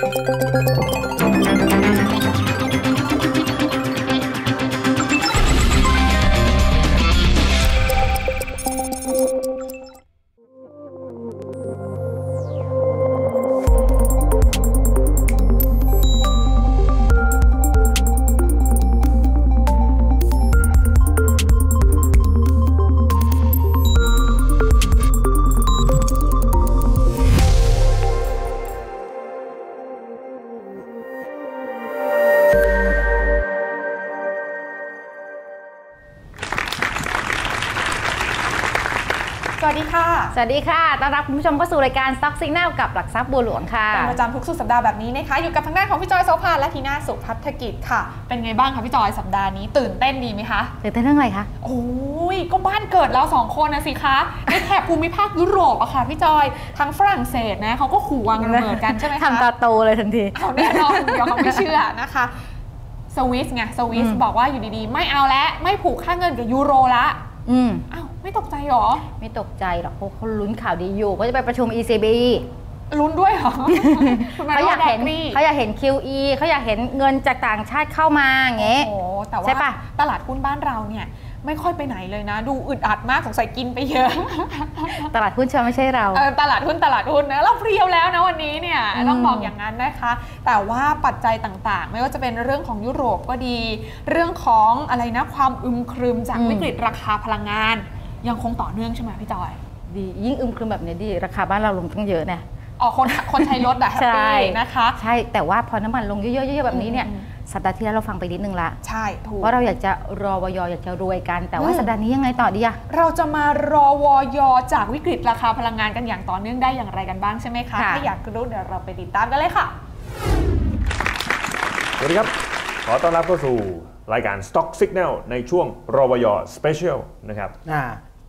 フフフフ。 ค่ะ สวัสดีค่ะ ต้อนรับคุณผู้ชมเข้าสู่รายการ Stock Signal กับหลักทรัพย์บัวหลวงค่ะเป็นประจำทุกสุดสัปดาห์แบบนี้นะคะ อยู่กับทางด้านของพี่จอยโซภาและทีน่าสุพัฒกิจค่ะ เป็นไงบ้างคะพี่จอยสัปดาห์นี้ ตื่นเต้นดีไหมคะตื่นเต้นเรื่องอะไรคะโอ้ยก็บ้านเกิดเราสองคนนะสิคะในแถบภูมิภาคยุโรปอะค่ะพี่จอยทั้งฝรั่งเศสนะเขาก็ขู่วางระเบิดกันใช่ไหมคะทำตาโตเลยทันทีเอาแน่นอนเดี๋ยวเขาไม่เชื่อนะคะสวิสไงสวิสอืมบอกว่าอยู่ดีๆ ไม่เอาแล้วไม่ผูกค่าเงินกับยูโรละ อืมอ้าวไม่ตกใจหรอ ไม่ตกใจหรอกเพราะเขาลุ้นข่าวดีอยู่ก็จะไปประชุม ECB ลุ้นด้วยเหรอคุณมเขาอยากเห็นโดแดกนี่เขาอยากเห็น QE เขาอยากเห็นเงินจากต่างชาติเข้ามาอย่างเงี้ยโอ้แต่ใช่ว่าปะตลาดหุ้นบ้านเราเนี่ย ไม่ค่อยไปไหนเลยนะ ดูอึดอัดมากสงสัยกินไปเยอะ ตลาดหุ้นเชื่อไม่ใช่เราเออตลาดหุ้นตลาดหุ้นนะเราเพรียวแล้วนะวันนี้เนี่ยอืมต้องบอกอย่างนั้นนะคะ แต่ว่าปัจจัยต่างๆ ไม่ว่าจะเป็นเรื่องของยุโรปก็ดี เรื่องของอะไรนะความอึมครึมจากวิกฤตราคาพลังงาน ยังคงต่อเนื่องใช่ไหมพี่จอยดียิ่งอึมครึมแบบนี้ดีราคาบ้านเราลงตั้งเยอะนะอ๋อคนคนใช้รถอะแฮปใช่ปี้นะคะ ใช่แต่ว่าพอน้ำมันลงเยอะๆเยอะๆแบบนี้เนี่ยอืม สัปดาห์ที่แล้วเราฟังไปนิดนึงละใช่ถูกว่าเราอยากจะรอวยอยากจะรวยกัน แต่ว่าอืมสัปดาห์นี้ยังไงต่อดีอะเราจะมารอวอยจากวิกฤตราคาพลังงานกันอย่างต่อเนื่องได้อย่างไรกันบ้างใช่ไหมคะค่ะถ้าอยากรู้เดี๋ยวเราไปติดตามกันเลยค่ะสวัสดีครับ ขอต้อนรับเข้าสู่รายการ Stock Signal ในช่วงรวอย Special นะครับอ่า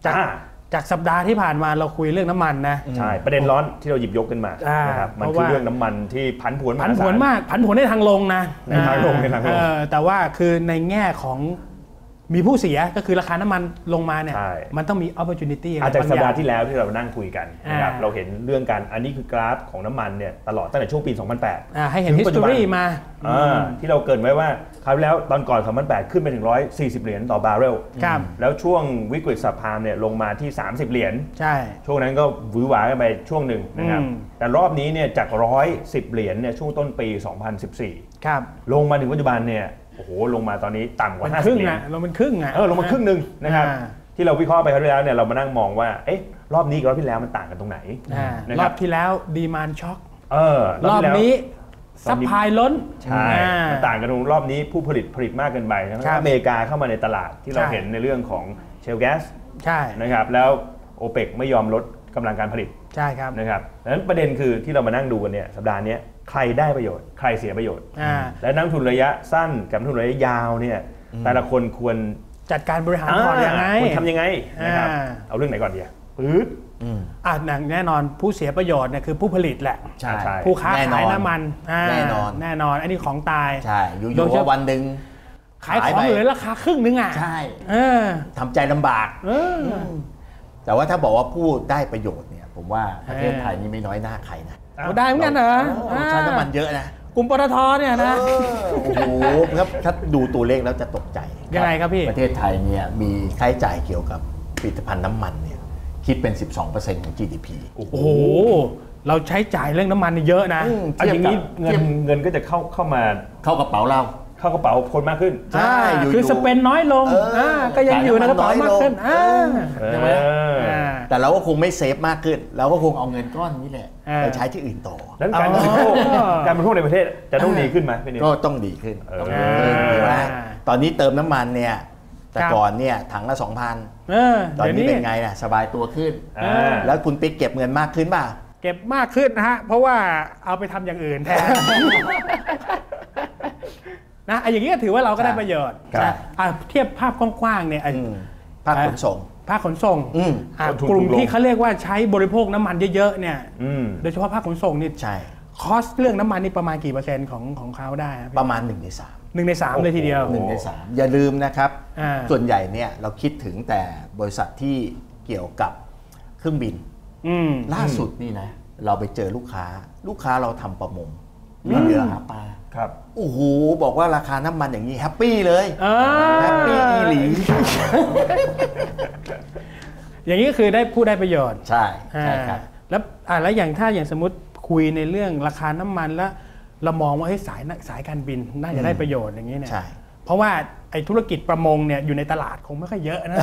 จากอ่า จากสัปดาห์ที่ผ่านมาเราคุยเรื่องน้ำมันนะใช่ประเด็นร้อนที่เราหยิบยกขึ้นมาอ่านะครับมันเพราะคือว่าเรื่องน้ำมันที่ผันผวนผันผวนหศลมากผันผวนในทางลงนะในทางลงในทางลงเออแต่ว่าคือในแง่ของ มีผู้เสียก็คือราคาน้ำมันลงมาเนี่ยใช่มันต้องมี opportunity อาจจากบงสัปอย่ดางห์ที่แล้วที่เรานั่งคุยกันนะครับอ่าเราเห็นเรื่องการอันนี้คือกราฟของน้ำมันเนี่ยตลอดตั้งแต่ช่วงปี 2008อ่าให้เห็นถึงปัจจุบัน history มาอ่าที่เราเกรินไว้ว่าคราวที่แล้วตอนก่อน 2008 ขึ้นไปถึง 140 เหรียญต่อบาร์เรลครับแล้วช่วงวิกฤตสับพามเนี่ยลงมาที่ 30 เหรียญใช่ช่วงนั้นก็หวือหวากันไปช่วงหนึ่งนะครับอืมแต่รอบนี้เนี่ยจาก 110 เหรียญเนี่ยช่วงต้นปี 2014 ครับลงมาถึงปัจจุบันเนี่ยโอ้โหลงมาตอนนี้ต่ำกมันว่าครึ่50งเหรียญอะเรามันครึ่งอะเออลงมาครึ่งหนึ่งนะครับอ่าที่เราวิเคราะห์ไปคราวที่แล้วเนี่ยเรามานั่งมองว่าเอ๊ะรอบนี้กับรอบที่แล้วมันต่างกันตรงไหนอ่านะรคอรับบที่แล้วดีมานช็อคเออรอบที่แล้วนี้รซัอพบนี้พลายล้นใช่อ่ามันต่างกันตรงรอบนี้ผู้ผลิตผลิตมากเกินไปทั้งครับอเมริกาเข้ามาในตลาดที่เราใช่เห็นในเรื่องของเชลแก๊สใช่นะครับแล้วโอเปกไม่ยอมลดกำลังการผลิต ใช่ครับนะครับดังนั้นประเด็นคือที่เรามานั่งดูกันเนี่ยสัปดาห์เนี้ยใครได้ประโยชน์ ใครเสียประโยชน์อ่าและนักลงทุนระยะสั้นกับนักลงทุนระยะยาวเนี่ยแต่ละคนควรจัดการบริหารพอร์ตยังไงควรทำยังไงนะครับอ่าเอาเรื่องไหนก่อนดีอะปื๊ดอะแน่นอนผู้เสียประโยชน์เนี่ยคือผู้ผลิตแหละ ใช่ใช่ผู้ค้าแน่นขาอยน้ำมันาแน่นอน แน่นอน อันนี้ของตาย ใช่ อยู่โดยๆเฉว่าพาะวันหนึ่งขายของขายไปเหลือราคาครึ่งนึงอะ ใช่เออทำใจลำบากเออแต่ว่าถ้าบอกว่าผู้ได้ประโยชน์เนี่ย ผมว่าประเทศเออไทยนี่ไม่น้อยหน้าใครนะเอาได้เหมือนกันเหรอโอ้ใช้น้ำมันเยอะนะกลุ่มปตทเนี่ยนะเออโอ้โหครับถ้าดูตัวเลขแล้วจะตกใจยังไงครับพี่ประเทศไทยเนี่ยมีค่าใช้จ่ายเกี่ยวกับผลิตภัณฑ์น้ำมันเนี่ยคิดเป็น 12%ของ GDP โอ้โหโอ้โหเราใช้จ่ายเรื่องน้ำมันนี่เยอะนะอืมเอาอย่างนี้เงิทียนบเงินก็จะเข้าเข้ามาเข้ากระเป๋าเรา เข้ากระเป๋าคนมากขึ้น ใช่อ่าอยู่ๆคือสเปนน้อยลงเอออ่าก็ยังอยู่ในกระเป๋ามากขึ้นจ่ายน้ำมันน้อยลงอ่าเออใช่ไหมอ่าแต่เราก็คงไม่เซฟมากขึ้น เราก็คงเอาเงินก้อนนี้แหละเออไปใช้ที่อื่นต่อแล้วการบริโภคอ๋อการบริโภคในประเทศจะต้องดีขึ้นไหมพี่นิวก็ต้องดีขึ้นเออต้องดีขึ้นอ่าเห็นไหมตอนนี้เติมน้ำมันเนี่ยแต่ครับก่อนเนี่ยถังละเออ2,000ตอนเดี๋ยวนี้นี้เป็นไงล่ะสบายตัวขึ้นอ่าแล้วคุณปิ๊กเก็บเงินมากขึ้นป่ะ เก็บมากขึ้นนะฮะ เพราะว่าเอาไปทำอย่างอื่นแทน นะไอ้อย่างนี้ก็ถือว่าเราก็ได้ประโยชน์ครับอะเทียบภาพกว้างๆเนี่ยไอ้อืมภาคขนส่งภาคขนส่งอืมอะต้นทุนกลุ่มถูกลงที่เขาเรียกว่าใช้บริโภคน้ำมันเยอะๆเนี่ยอืมโดยเฉพาะภาคขนส่งนี่ใช่คอสเรื่องน้ำมันนี่ประมาณกี่เปอร์เซ็นต์ของของเขาได้ครับประมาณ1ใน3หนึ่งในสามเลยทีเดียวหนึ่งในสามอย่าลืมนะครับอ่าส่วนใหญ่เนี่ยเราคิดถึงแต่บริษัทที่เกี่ยวกับเครื่องบินอืมล่าสุดนี่นะ เราไปเจอลูกค้า ลูกค้าเราทำประมงวิ่งเรือหาปลา ครับโอ้โหบอกว่าราคาน้ำมันอย่างนี้แฮปปี้เลยอ่าแฮปปี้อีหลี อย่างนี้ก็คือได้ผู้ได้ประโยชน์ใช่ใช่ครับอ่าแล้วอ่าแล้วอย่างถ้าอย่างสมมติคุยในเรื่องราคาน้ำมันแล้ว เรามองว่าเฮ้ยสายน่ะสายการบินน่าจะได้ประโยชน์อย่างนี้เนี่ยใช่เพราะว่าไอ้ธุรกิจประมงเนี่ยอยู่ในตลาดคงไม่ค่อยเยอะนะ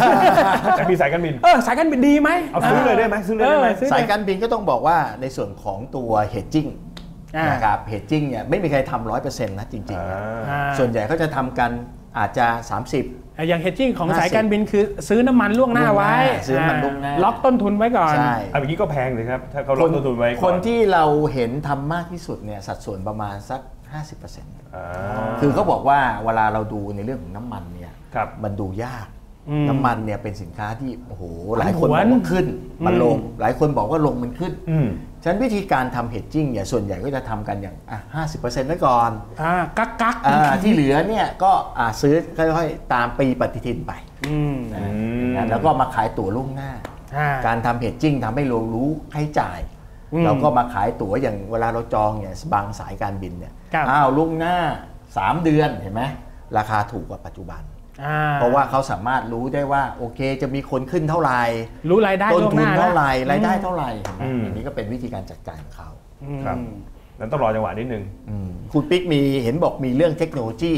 แต่มีสายการบินเออสายการบินดีไหมเอาซื้อเลยได้ไหมซื้อเลยได้ไหมซื้อสายเลยการบินก็ต้องบอกว่าในส่วนของตัว hedging อ่าน นะครับ hedging เนี่ยไม่มีใครทำร้อยเปอร์เซ็นต์นะจริงๆนะอ่าส่วนใหญ่เขาจะทำกันอาจจะ 30 อย่างเฮดจิ้งของ50สายการบินคือซื้อน้ำมันล่วงหน้าไว้ ซื้อน้ำมันล่วงหน้า ล็อกต้นทุนไว้ก่อนใช่เอาอย่างนี้ก็แพงเลยครับ ถ้าเขาลดต้นทุนไว้ก่อคนที่เราเห็นทำมากที่สุดเนี่ยสัดส่วนประมาณสัก 50%อ่าคือเขาบอกว่าเวลาเราดูในเรื่องของน้ำมันเนี่ยครับมันดูยากอืมน้ำมันเนี่ยเป็นสินค้าที่โอ้โหหลายคนหบวอนกว่าขึ้น มันลงอืมหลายคนบอกว่าลงมันขึ้นอืม ฉะนั้นวิธีการทำ hedging เนี่ยส่วนใหญ่ก็จะทำกันอย่างอะ50%ไว้ก่อนอ่ากักกักอ่าที่เหลือเนี่ยก็อ่าซื้อค่อยๆตามปีปฏิทินไปอืมนะอืมนะแล้วก็มาขายตั๋วล่วงหน้าอ่าการทำ hedging ทำให้เรารู้ค่าใช้จ่ายอืมเราก็มาขายตั๋วอย่างเวลาเราจองเนี่ยบางสายการบินเนี่ยครับอ้าวล่วงหน้า 3 เดือนเห็นไหมราคาถูกกว่าปัจจุบันอ่ เพราะว่าเขาสามารถรู้ได้ว่าโอเค จะมีคนขึ้นเท่าไหร่รู้รายได้ต้นล่วงทุหนน้าเท่าไหร่แล้วรายได้เท่าไหร่เห็นไหมอืมอย่างนี้ก็เป็นวิธีการจัดการของเขาอืมครับนั้นต้องรอจังหวะนิดนึงอืมคุณปิ๊กมีเห็นบอกมีเรื่องเทคโนโลยี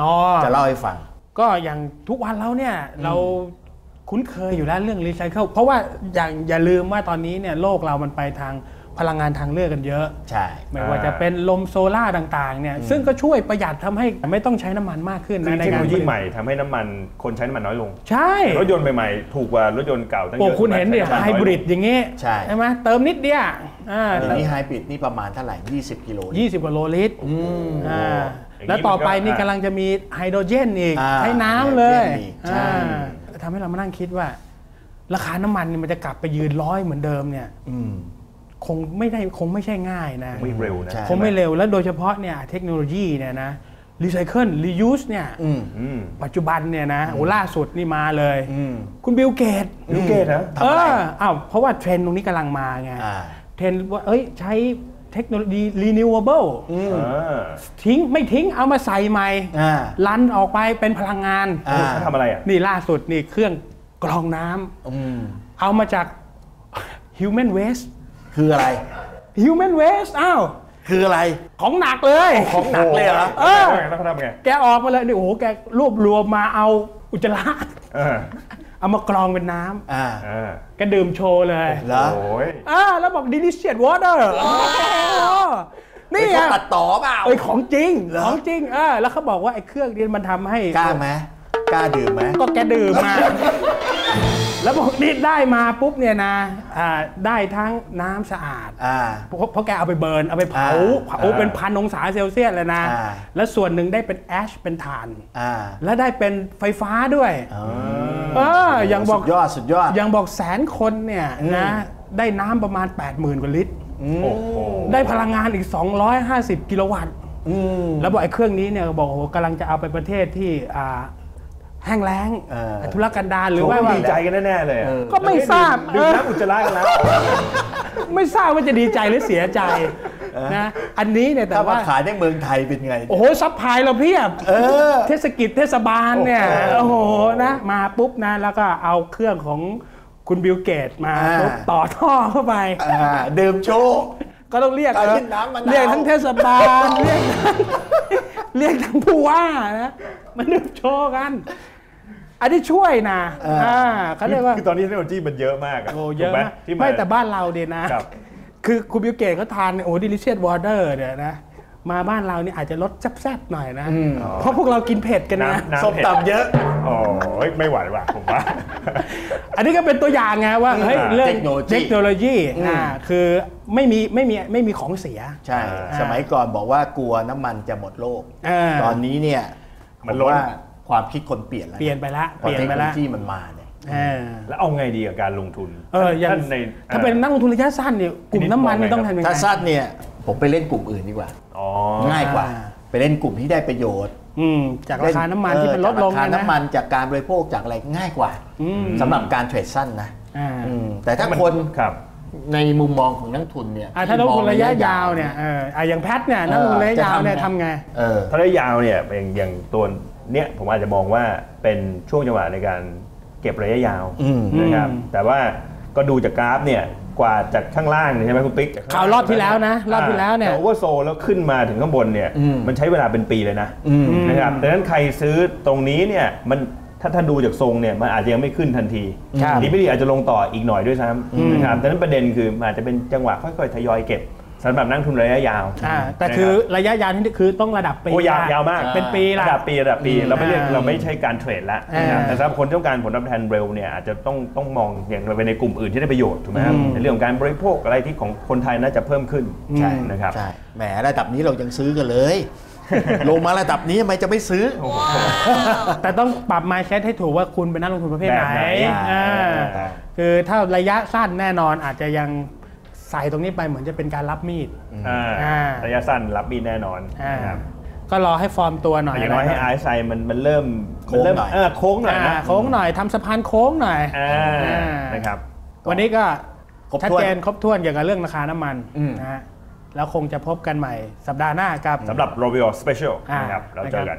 อ๋อจะเล่าให้ฟัง ก็อย่างทุกวันแล้วเนี่ยเราคุ้นเคยอยู่แล้วเรื่องรีไซเคิลเพราะว่าอย่างอย่าลืมว่าตอนนี้เนี่ยโลกเรามันไปทาง พลังงานทางเลือกกันเยอะใช่ไม่ว่าจะเป็นลมโซล่าร์ต่างๆเนี่ยซึ่งก็ช่วยประหยัดทำให้ไม่ต้องใช้น้ำมันมากขึ้นคือนะในเทคโนการโลผยีลิตใหม่ทำให้น้ำมันคนใช้น้ำมันน้อยลง ใช่ รถยนต์ใหม่ๆถูกกว่ารถยนต์เก่าตั้งเยโอ้อะคุณเห็นดิใช่ไหมไฮบริดอย่างงี้ใช่ไหมเติมนิดเดียวอ่าเดี๋ยวนี้ไฮบริดนี่ประมาณเท่าไหร่20กิโลยี่สิบกว่าโลลิตรอืมอ่าอย่างนี้แล้วต่อไปมันก็นี่กำลังจะมีไฮโดรเจนอีกอ่าใช้น้ำเลยไฮโดรเจนอีกใช่อ่าทำให้เรามานั่งคิดว่า ราคาน้ำมันเนี่ยมันจะกลับไปยืนร้อยเหมือนเดิมเนี่ยอืม คงไม่ได้คงไม่ใช่ง่ายนะไม่เร็วนะใช่คงไม่เร็วแล้วโดยเฉพาะเนี่ยเทคโนโลยีเนี่ยนะรีไซเคิลรียูสเนี่ยอืมอืมปัจจุบันเนี่ยนะโอ้ล่าสุดนี่มาเลยอืมคุณบิลเกตบิลเกตเหรอทำอะไรเอออ้าวเพราะว่าเทรนด์ตรงนี้กำลังมาไงอ่าเทรนด์ว่าเอ้ยใช้เทคโนโลยี renewable อืมอ่าทิ้งไม่ทิ้งเอามาใส่ใหม่อ่าลันออกไปเป็นพลังงานอ่าเขาทำอะไรอะ นี่ล่าสุดนี่เครื่องกรองน้ำอืมเอามาจาก human waste คืออะไร human waste อ้าวคืออะไรของหนักเลยของหนักเลยเหรอเออแล้วเขาทำไงแกออกมาเลยนี่โอ้โหแกรวบรวมมาเอาอุจจาระเออเอามากรองเป็นน้ำอ่าอ่าแกดื่มโชว์เลยเหรอโอ้ยอ่าแล้วบอก delicious water นี่นี่อะตัดต่อเปล่าเอ้ยของจริงเหรอของจริงเออแล้วเขาบอกว่าไอ้เครื่องนี้มันทำให้กล้าไหมกล้าดื่มไหมก็แกดื่มมา แล้วบอกนี่ได้มาปุ๊บเนี่ยนะอ่าได้ทั้งน้ำสะอาด อ่า เพราะเพราะแกเอาไปเบิร์น เอาไปเผาอ่าเผาเป็นพันองศาเซลเซียสเลยนะ อ่า แล้วส่วนหนึ่งได้เป็นแอชเป็นถ่าน อ่าและได้เป็นไฟฟ้าด้วยอ๋อเอออย่างบอก สุดยอดสุดยอด อย่างบอกแสนคนเนี่ยนะได้น้ำประมาณ 80,000 กว่าลิตรโอ้โหได้พลังงานอีก 250 กิโลวัตต์อืมแล้วบอกไอ้เครื่องนี้เนี่ยบอกโอ้โหกำลังจะเอาไปประเทศที่อ่า แห้งแล้งเออทุรกันดารหรือเขาว่าก็ว่าดีใจกันแน่ๆเลยอะเออก็ไม่ทราบดื่มเออน้ำอุจจาระกันแล้ว ไม่ทราบว่าจะดีใจหรือเสียใจนะอันนี้เนี่ยแต่ถ้ามาว่าขายในเมืองไทยเป็นไง โอ้โหซัพพลายเราเพียบเออเทศกิจเทศบาลเนี่ยโอ้โอ้โหโหนะมาปุ๊บนะแล้วก็เอาเครื่องของคุณบิลเกตมาอ่าปุ๊บต่อท่อเข้าไปอ่าดื่มโชว์ก็ต้องเรียกการเออเล่นน้ำมะนาวเรียกทั้งเทศบาลเรียกทั้งเรียกทั้งผู้ว่านะมันดื่มโชว์กัน อันนี้ช่วยนะอ่าเขาเรียกว่าคือตอนนี้เทคโนโลยีมันเยอะมากอะโอ้เยอะถูกไหมมากที่าไม่แต่บ้านเราเนี่ยนะครับคือคุณบิลเกตเขาทานโอ้ดิลิเชียสวอเตอร์เนี่ยนะมาบ้านเราเนี่ยอาจจะลดแซ่บๆหน่อยนะ เพราะพวกเรากินเผ็ดกันนะน้ำส้มเผ็ดตำเยอะโอ้ยไม่ไหวว่ะผมว่า อันนี้ก็เป็นตัวอย่างไงว่าเฮ้ยอ่าเรื่องเทคโนโลยีเทคโนโลยีอ่าคือไม่มีไม่มีไม่มีของเสีย ใช่อ่าสมัยก่อนบอกว่ากลัวน้ำมันจะหมดโลกอ่าตอนนี้เนี่ยมันผล้นว่า ความคิดคนเปลี่ยนแล้วเปลี่ยนไปละพเปอลี่ยนเทคไปโนโลละยีมันมาเนี่ยเออแล้วเอาไงดีกับการลงทุนเอออย่างท่านในถ้าเป็นนักลงทุนระยะสั้นเนี่ยกลุ่มน้ำมันเนี่ยต้องทำยังไงถ้าสั้นเนี่ยผมไปเล่นกลุ่มอื่นดีกว่าอ๋อง่ายกว่าอ่า ไปเล่นกลุ่มที่ได้ประโยชน์อืมจากราคาน้ำมันที่มันลดลงเออจากราคาเยะน้ำมันจากการบริโภคจากอะไรง่ายกว่าอืมสำหรับการเทรดสั้นนะอ่าอืมแต่ถ้าคนครับในมุมมองของนักทุนเนี่ยอะถ้าลงทุนมองระยะยาวเนี่ยเอออะอย่างแพทเนี่ยนักลงทุนระยะยาวเนี่ยทำไงเออถ้าระยะยาวเนี่ยอย่างอย่างตัว เนี้ยผมอาจจะมองว่าเป็นช่วงจังหวะในการเก็บระยะยาวอืมนะครับอืมแต่ว่าก็ดูจากกราฟเนี่ยกว่าจากข้างล่างเนี่ยใช่ไหมคุณปิ๊กข่าวรอบที่แล้วนะ รอบที่แล้วเนี่ยโอเวอร์โซแล้วขึ้นมาถึงข้างบนเนี่ยอืมมันใช้เวลาเป็นปีเลยนะอืมนะครับดังนั้นใครซื้อตรงนี้เนี่ยมันถ้าท่านดูจากทรงเนี่ยมันอาจจะยังไม่ขึ้นทันทีครับดีไม่ดีอาจจะลงต่ออีกหน่อยด้วยซ้ำนะครับดังนั้นประเด็นคือมันอาจจะเป็นจังหวะค่อยๆทยอยเก็บ สำหรับนักทุนระยะยาวอ่าแต่นะรับคือระยะยาวนี่คือต้องระดับปีโอ้ยาวละยาวมากเป็นปีละระดับปีระดับปีอืมเราไม่เรียกอ่าเราไม่ใช่การเทรดแล้วนะครับอ่าแต่สำหรับคนที่ต้องการผลตอบแทนเร็วเนี่ยอาจจะต้องต้องมองอย่างเราไปในกลุ่มอื่นที่ได้ประโยชน์ถูกไหมครับอืมในเรื่องของการบริโภคอะไรที่ของคนไทยน่าจะเพิ่มขึ้นใช่นะครับใช่แหมระดับนี้เรายังซื้อกันเลยลงมาระดับนี้ทำไมจะไม่ซื้อ แต่ต้องปรับ mindset ให้ถูกว่าคุณเป็นนักลงทุนประเภทไหนแบบไหนอ่าอ่าคือถ้าระยะสั้นแน่นอนอาจจะยัง ใส่ตรงนี้ไปเหมือนจะเป็นการรับมีดอ่าอ่าระยะสั้นรับมีแน่นอนอ่านะครับก็รอให้ฟอร์มตัวหน่อยแต่อย่างน้อยให้ะไอซ์ไซมันมันเริ่มโค้งมัเริ่มหน่อยเออโค้งหน่อยอ่านะโค้งหน่อยทำสะพานโค้งหน่อยอ่าอ่านะครับ วันนี้ก็ครบชัดถ้วนเจนครบถ้วนเกี่ยวกับเรื่องราคาน้ำมันอืมนะฮะแล้วคงจะพบกันใหม่สัปดาห์หน้ากับสำหรับ r o b i o Special อ่านนะครับเราเจอกัน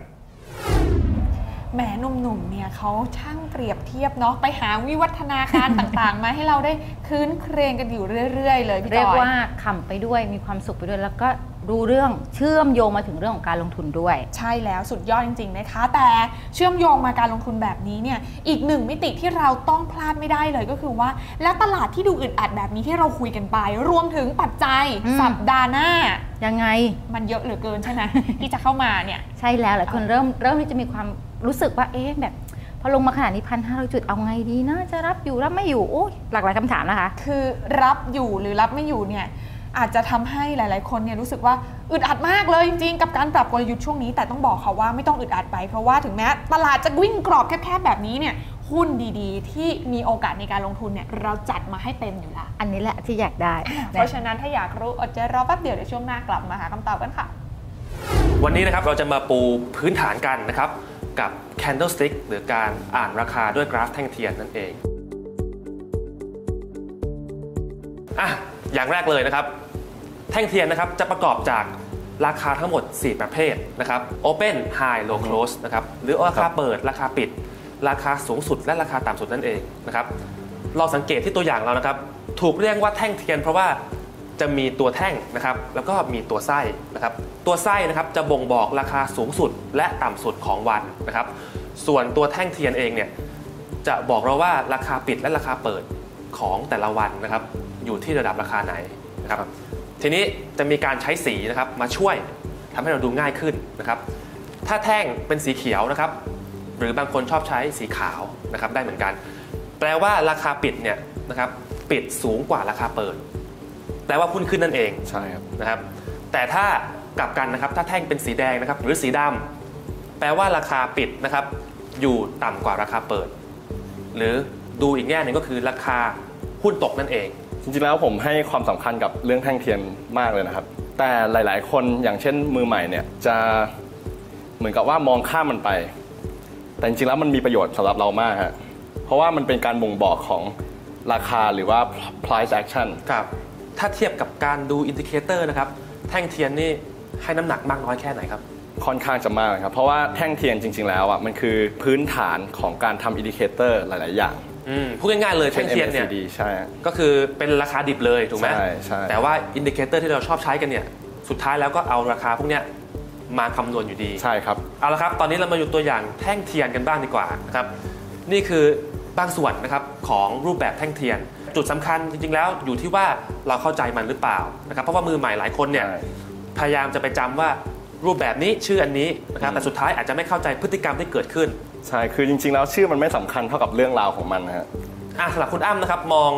แหมหนุ่มๆเนี่ยเขาช่างเปรียบเทียบเนาะไปหาวิวัฒนาการต่างๆ มาให้เราได้คืนเครงกันอยู่เรื่อย ๆ เลยพี่เรียจกอยว่าขำไปด้วยมีความสุขไปด้วยแล้วก็รู้เรื่องเชื่อมโยงมาถึงเรื่องของการลงทุนด้วย ใช่แล้วสุดยอดจริงๆนะคะ แต่เชื่อมโยงมาการลงทุนแบบนี้เนี่ยอีกหนึ่งมิติที่เราต้องพลาดไม่ได้เลยก็คือว่า แล้วตลาดที่ดูอึดอัดแบบนี้ที่เราคุยกันไป รวมถึงปัจจัยอืมสัปดาห์หน้ายังไงมันเยอะเหลือเกินใช่ไหมที่จะเข้ามาเนี่ยใช่แล้วหลายคนเริ่มเริ่มที่จะมีความ รู้สึกว่าเอ๊ะแบบพอลงมาขนาดนี้พันห้าร้อยจุดเอาไงดีนะ จะรับอยู่รับไม่อยู่โอ้ยหลากหลายคำถามนะคะ คือรับอยู่หรือรับไม่อยู่เนี่ยอาจจะทำให้หลาย ๆ คนเนี่ยรู้สึกว่าอึดอัดมากเลยจริง ๆ กับการปรับกลยุทธ์ช่วงนี้ แต่ต้องบอกเขาว่าไม่ต้องอึดอัดไป เพราะว่าถึงแม้ตลาดจะวิ่งกรอบแคบ ๆ แบบนี้เนี่ยหุ้นดีๆ ที่มีโอกาสในการลงทุนเนี่ยเราจัดมาให้เต็มอยู่ละอันนี้แหละที่อยากได้ เพราะฉะนั้นถ้าอยากรู้อดใจรอแป๊บเดียวเดี๋ยวช่วงหน้ากลับมาหาคำตอบกันค่ะ วันนี้นะครับเราจะมาปูพื้นฐานกันนะครับ กับ candlestick หรือการอ่านราคาด้วยกราฟแท่งเทียนนั่นเองอะอย่างแรกเลยนะครับ แท่งเทียนนะครับจะประกอบจากราคาทั้งหมด 4 ประเภทนะครับ Open High Low Close นะครับหรือราคาเปิดราคาปิด ราคาสูงสุดและราคาต่ำสุดนั่นเองนะครับเราสังเกตที่ตัวอย่างเรานะครับ ถูกเรียกว่าแท่งเทียนเพราะว่า จะมีตัวแท่งนะครับ แล้วก็มีตัวไส้นะครับ ตัวไส้นะครับจะบ่งบอกราคาสูงสุดและต่ำสุดของวันนะครับ ส่วนตัวแท่งเทียนเองเนี่ยจะบอกเราว่าราคาปิดและราคาเปิดของแต่ละวันนะครับ อยู่ที่ระดับราคาไหนนะครับ ทีนี้จะมีการใช้สีนะครับมาช่วยทำให้เราดูง่ายขึ้นนะครับ ถ้าแท่งเป็นสีเขียวนะครับ หรือบางคนชอบใช้สีขาวนะครับได้เหมือนกัน แปลว่าราคาปิดเนี่ยนะครับปิดสูงกว่าราคาเปิด แปลว่าหุ้นขึ้นนั่นเองใช่ครับนะครับ แต่ถ้ากลับกันนะครับถ้าแท่งเป็นสีแดงนะครับ หรือสีดำแปลว่าราคาปิดนะครับ อยู่ต่ำกว่าราคาเปิด หรือดูอีกแง่หนึ่งก็คือราคาหุ้นตกนั่นเอง จริงๆแล้วผมให้ความสำคัญกับเรื่องแท่งเทียนมากเลยนะครับ แต่หลายๆ คนอย่างเช่นมือใหม่เนี่ยจะเหมือนกับว่ามองข้ามมันไป แต่จริงๆแล้วมันมีประโยชน์สำหรับเรามากฮะเพราะว่ามันเป็นการบ่งบอกของราคาหรือว่า price action ครับ ถ้าเทียบกับการดูอินดิเคเตอร์นะครับแท่งเทียนนี่ให้น้ำหนักมากน้อยแค่ไหนครับค่อนข้างจะมากนะครับ เพราะว่าแท่งเทียนจริง ๆ แล้วอะมันคือพื้นฐานของการทำอินดิเคเตอร์หลาย ๆ อย่างอืมพูดง่ายๆเลยเช่แท่นงเทียนเนี่ย MACD ใช่ฮะก็คือเป็นราคาดิบเลยถูกไหมใช่ใช่แต่ว่าอินดิเคเตอร์ที่เราชอบใช้กันเนี่ยสุดท้ายแล้วก็เอาราคาพวกเนี้ยมาคำนวณอยู่ดีใช่ครับเอาละครับ ตอนนี้เรามาดูตัวอย่างแท่งเทียนกันบ้างดีกว่านะครับนี่คือบางส่วนนะครับของรูปแบบแท่งเทียน จุดสำคัญจริงๆแล้วอยู่ที่ว่าเราเข้าใจมันหรือเปล่านะครับเพราะว่ามือใหม่หลายคนเนี่ยใช่พยายามจะไปจำว่ารูปแบบนี้ชื่ออันนี้นะครับแต่สุดท้ายอาจจะไม่เข้าใจพฤติกรรมที่เกิดขึ้นใช่คือจริงๆแล้วชื่อมันไม่สำคัญเท่ากับเรื่องราวของมันนะฮะอะสำหรับคุณอ้ำนะครับมอง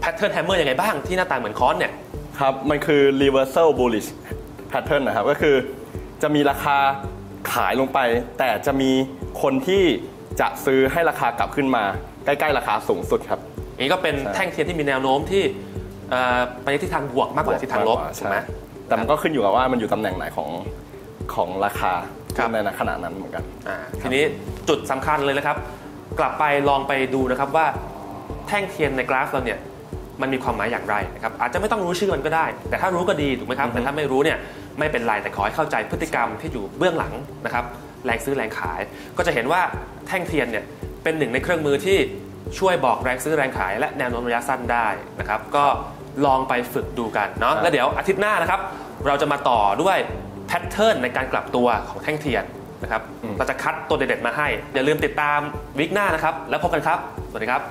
แพทเทิร์นแฮมเมอร์ยังไงบ้างที่หน้าตาเหมือนค้อนเนี่ยครับมันคือ reversal bullish pattern นะครับก็คือจะมีราคาขายลงไป แต่จะมีคนที่จะซื้อให้ราคากลับขึ้นมา ใกล้ ๆ ราคาสูงสุดครับ อย่างนี้ก็เป็นใช่แท่งเทียนที่มีแนวโน้มที่เอ่อไปในทิศทางบวกมากกว่าทิศทางลบมกกว่ถูกไหมใช่แต่มันก็ขึ้นอยู่กับว่ามันอยู่ตำแหน่งไหนของของราคาครับในขณะนั้นเหมือนกันอ่าทีนี้จุดสำคัญเลยนะครับ กลับไปลองไปดูนะครับว่าแท่งเทียนในกราฟเราเนี่ยมันมีความหมายอย่างไรนะครับอาจจะไม่ต้องรู้ชื่อมันก็ได้ แต่ถ้ารู้ก็ดีถูกไหมครับแต่ถ้าไม่รู้เนี่ยไม่เป็นไรแต่ขอให้เข้าใจพฤติกรรมที่อยู่เบื้องหลังนะครับแรงซื้อแรงขาย ก็จะเห็นว่าแท่งเทียนเนี่ยเป็นหนึ่งในเครื่องมือที่ ช่วยบอกแรงซื้อแรงขายและแนวโน้มระยะสั้นได้นะครับก็ลองไปฝึกดูกันเนาะแล้วเดี๋ยวอาทิตย์หน้านะครับ เราจะมาต่อด้วยแพทเทิร์นในการกลับตัวของแท่งเทียนนะครับเราจะคัดตัวเด็ดๆมาให้ อย่าลืมติดตามวิกหน้านะครับ แล้วพบกันครับ สวัสดีครับ